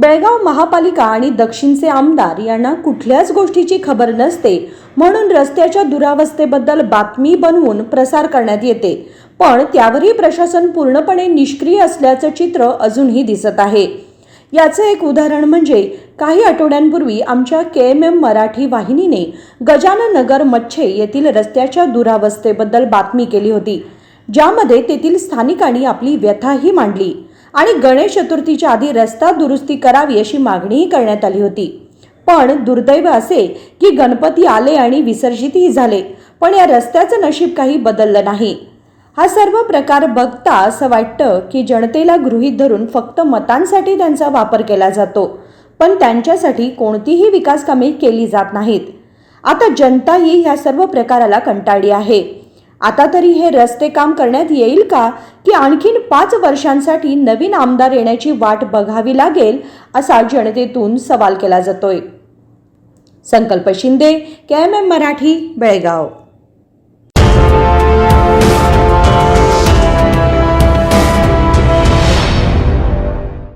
बेळगाव महापालिका आणि दक्षिणचे आमदार यांना कुठल्याच गोष्टीची खबर नसते म्हणून रस्त्याच्या दुरावस्थेबद्दल बातमी बनवून प्रसार करण्यात येते. पण त्यावरही प्रशासन पूर्णपणे निष्क्रिय असल्याचं चित्र अजूनही दिसत आहे. याचं एक उदाहरण म्हणजे काही आठवड्यांपूर्वी आमच्या के एम एम मराठी वाहिनीने गजानन नगर मच्छे येथील रस्त्याच्या दुरावस्थेबद्दल बातमी केली होती ज्यामध्ये तेथील स्थानिकांनी आपली व्यथाही मांडली. आणि गणेश चतुर्थीच्या आधी रस्ता दुरुस्ती करावी अशी मागणीही करण्यात आली होती. पण दुर्दैव असे की गणपती आले आणि विसर्जितही झाले पण या रस्त्याचं नशीब काही बदललं नाही. हा सर्व प्रकार बघता असं वाटतं की जनतेला गृहीत धरून फक्त मतांसाठी त्यांचा वापर केला जातो पण त्यांच्यासाठी कोणतीही विकास कामे केली जात नाहीत. आता जनताही ह्या सर्व प्रकाराला कंटाळली आहे. आता तरी हे रस्ते काम करण्यात येईल का? की आणखीन पाच वर्षांसाठी नवीन आमदार येण्याची वाट बघावी लागेल असा जनतेतून सवाल केला जातोय. Sankalp Shinde K M M Marathi Belgaum.